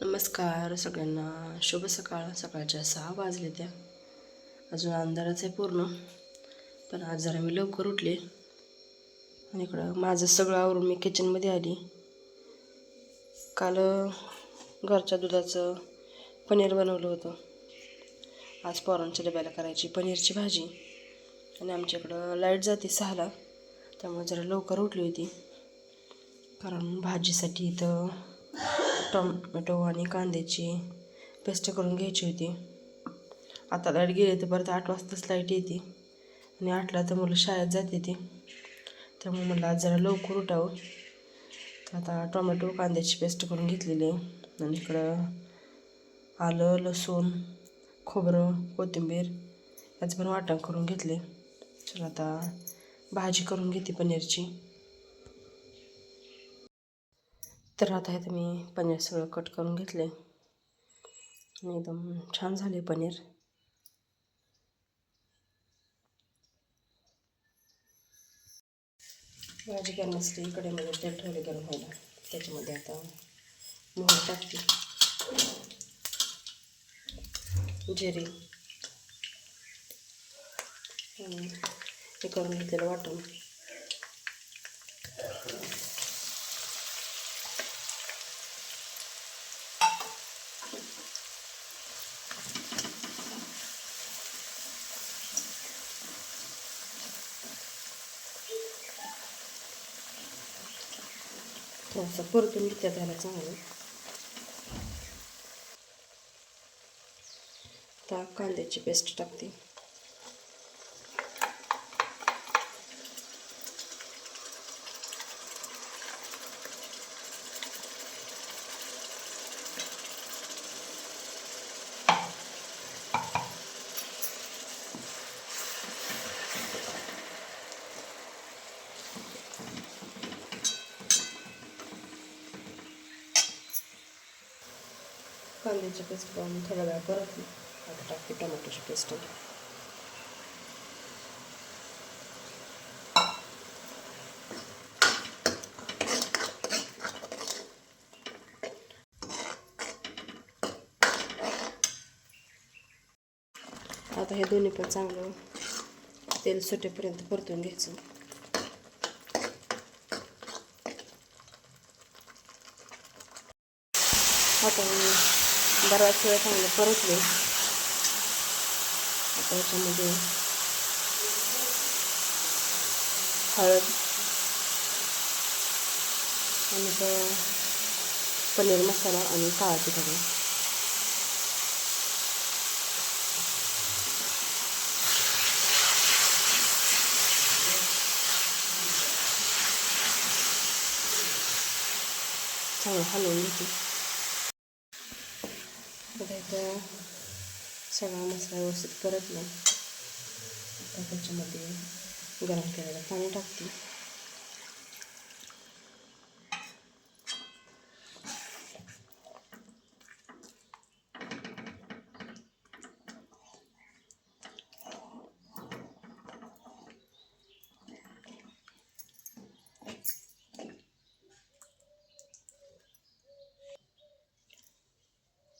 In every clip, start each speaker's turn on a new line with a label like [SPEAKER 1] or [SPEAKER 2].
[SPEAKER 1] नमस्कार सगळ्यांना. शुभ सकाळ. सकाळच्या सहा वाजले त्या. अजून अंधारच आहे पूर्ण. पण आज जरा मी लवकर उठले. आणि इकडं माझं सगळं आवरून मी किचनमध्ये आली. काल घरच्या दुधाचं पनीर बनवलं होतं. आज पोरांच्या डब्याला करायची पनीरची भाजी. आणि आमच्या इकडं लाइट जाते सहाला. त्यामुळे जरा लवकर उठली होती. कारण भाजीसाठी इथं टोमॅटो आणि कांद्याची पेस्ट करून घ्यायची होती. आता लाइट गेली तर परत आठ वाजताच लाइट येते. आणि आठला तर मुलं शाळेत जाते ती. त्यामुळे मला आज जरा लवकर उठावं. तर आता टोमॅटो कांद्याची पेस्ट करून घेतलेली आहे. आणि इकडं आलं लसूण खोबरं कोथिंबीर याचं पण वाटण करून घेतले. चला आता भाजी करून घेते पनीरची. तर आता हे मी पनीर सगळं कट करून घेतले आणि एकदम छान झाले पनीर. भाजी करण्यासाठी इकडे म्हणजे तेल ठेवले गरम व्हायला. त्याच्यामध्ये आता मोहर टाकते. जिरे. आणि हे करून घेतलेलं वाटून. असं परतून घेतल्या त्याला चांगलं. आता कांद्याची पेस्ट टाकते. कांद्याची पेस्ट करून थोडा वेळ परतली आता टाकते टोमॅटोची पेस्ट आता हे दोन्ही पण चांगलं तेल सुटेपर्यंत परतून घ्यायचं आता बराच वेळ चांगलं परतले. आता याच्यामध्ये हळद आणि पनीर मसाला आणि काळा तिखट. चांगलं हलवून घेते. आता सगळा मसाला व्यवस्थित परतला आता त्याच्यामध्ये गरम केलेलं पाणी टाकते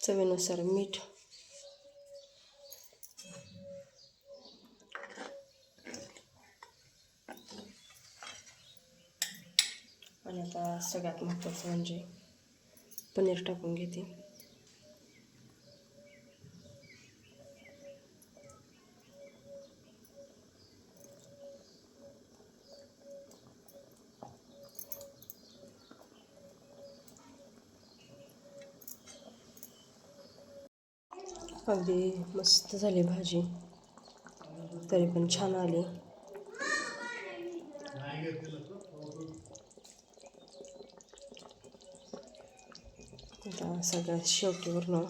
[SPEAKER 1] चवीनुसार मीठ आणि आता सगळ्यात महत्त्वाचं म्हणजे पनीर टाकून घेते. अगदी मस्त झाली भाजी. तरी पण छान आली. आता सगळ्या शेवटीवरनं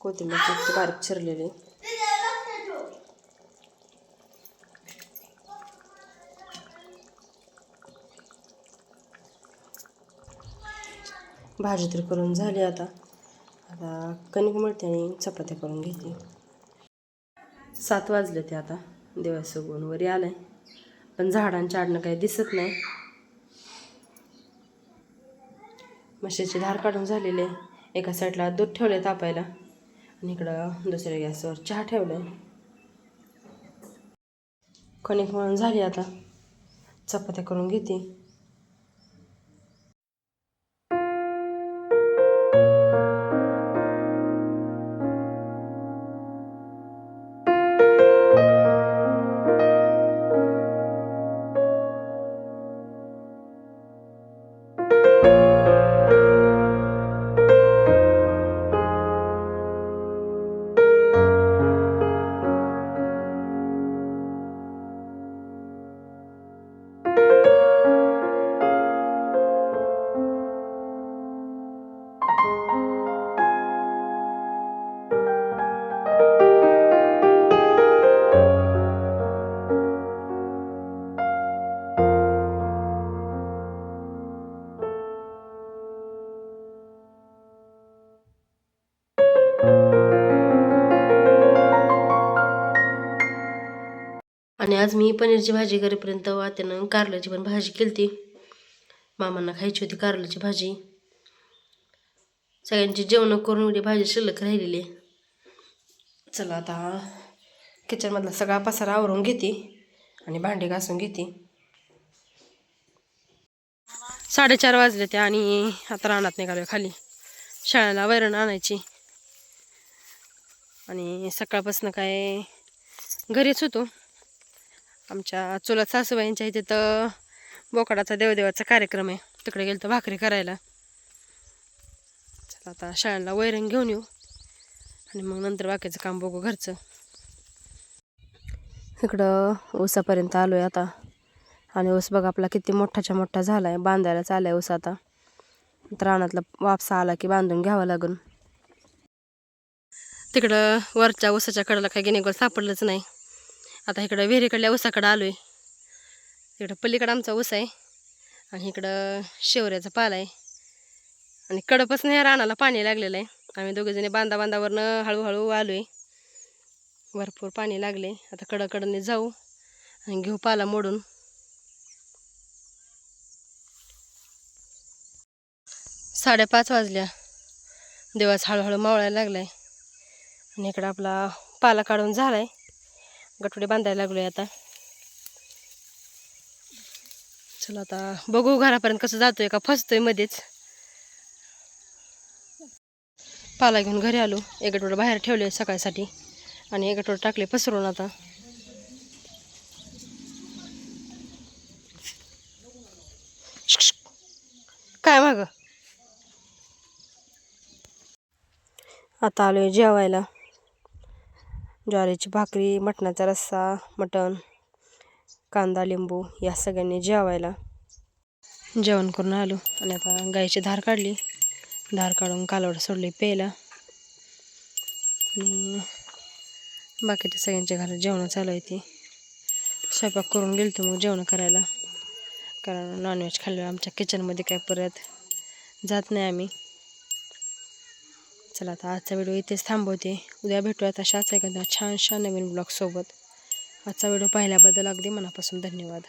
[SPEAKER 1] कोथिंबीर बारीक चिरलेली. भाजी तर करून झाली आता. आता कणिक मिळते आणि चपात्या करून घेते. सात वाजले ते आता. देवाचं गुण वरी आलं आहे पण झाडांच्या आडनं काही दिसत नाही. म्हशीची धार काढून झालेली आहे. एका साईडला दूध ठेवलं आहे तापायला. आणि इकडं दुसऱ्या गॅसवर चहा ठेवला आहे कणिक म्हणून झाली आता. चपात्या करून घेते. आज मी पनीरची भाजी करेपर्यंत वात्यानं कारल्याची पण भाजी केली मामांना खायची होती कारल्याची भाजी. सगळ्यांची जेवणं करून उडी भाजी शिल्लक राहिलेली आहे. चला आता किचनमधला सगळा पसारा आवरून घेते आणि भांडे घासून घेते. साडेचार वाजले ते आणि आता रानात निघालो खाली. शाळेला वैरण आणायची. आणि सकाळपासून काय घरीच होतो. आमच्या चुलत सासूबाईंच्या इथे तर बोकडाचा देवदेवाचा कार्यक्रम आहे. तिकडे गेलो तर भाकरी करायला. चला आता शाळेला वैरण घेऊन येऊ. आणि मग नंतर बाकीचं काम बघू घरचं. इकडं ऊसापर्यंत आलो आहे आता. आणि ऊस बघा आपला किती मोठाच्या मोठा झाला आहे बांधायला चालला आहे ऊस आता. रानातला वापसा आला की बांधून घ्यावा लागून. तिकडं वरच्या ऊसाच्या कडेला काही गिनेगोल सापडलंच नाही. आता इकडं विहिरीकडल्या उसाकडं आलो आहे इकडं पलीकडं आमचा ऊस आहे आणि इकडं शेवऱ्याचा पाला आहे. आणि कडपासून ह्या रानाला पाणी लागलेलं आहे. आम्ही दोघेजणी बांधा बांधावरनं हळूहळू आलो आहे भरपूर पाणी लागले. आता कडकडने जाऊ आणि घेऊ पाला मोडून. साडेपाच वाजल्या. दिवस हळूहळू मावळायला लागलाय. आणि इकडं आपला पाला काढून झालाय. गटुडे बांधायला लागलोय आता. चला आता बघू घरापर्यंत कसं जातोय का फसतोय मध्येच. पाला घेऊन घरी आलो. एक गटोडं बाहेर ठेवले सकाळसाठी आणि एक गटोडं टाकले पसरून आता. काय माग? आता आलोय जेवायला. ज्वारीची भाकरी मटणाचा रस्सा मटण कांदा लिंबू या सगळ्यांनी जेवायला. जेवण करून आलो आणि आता गाईची धार काढली. धार काढून कालवड सोडली प्यायला. आणि बाकीच्या सगळ्यांच्या घरात जेवणं चालू आहे ती. स्वयंपाक करून गेलतो मग जेवण करायला. कारण नॉनव्हेज खाल्लं आमच्या किचनमध्ये काय परत जात नाही आम्ही. चला आता आजचा व्हिडिओ इथेच थांबवते. उद्या भेटूया अशाच एखाद्या छानशा नवीन ब्लॉगसोबत आजचा व्हिडिओ पाहिल्याबद्दल अगदी मनापासून धन्यवाद.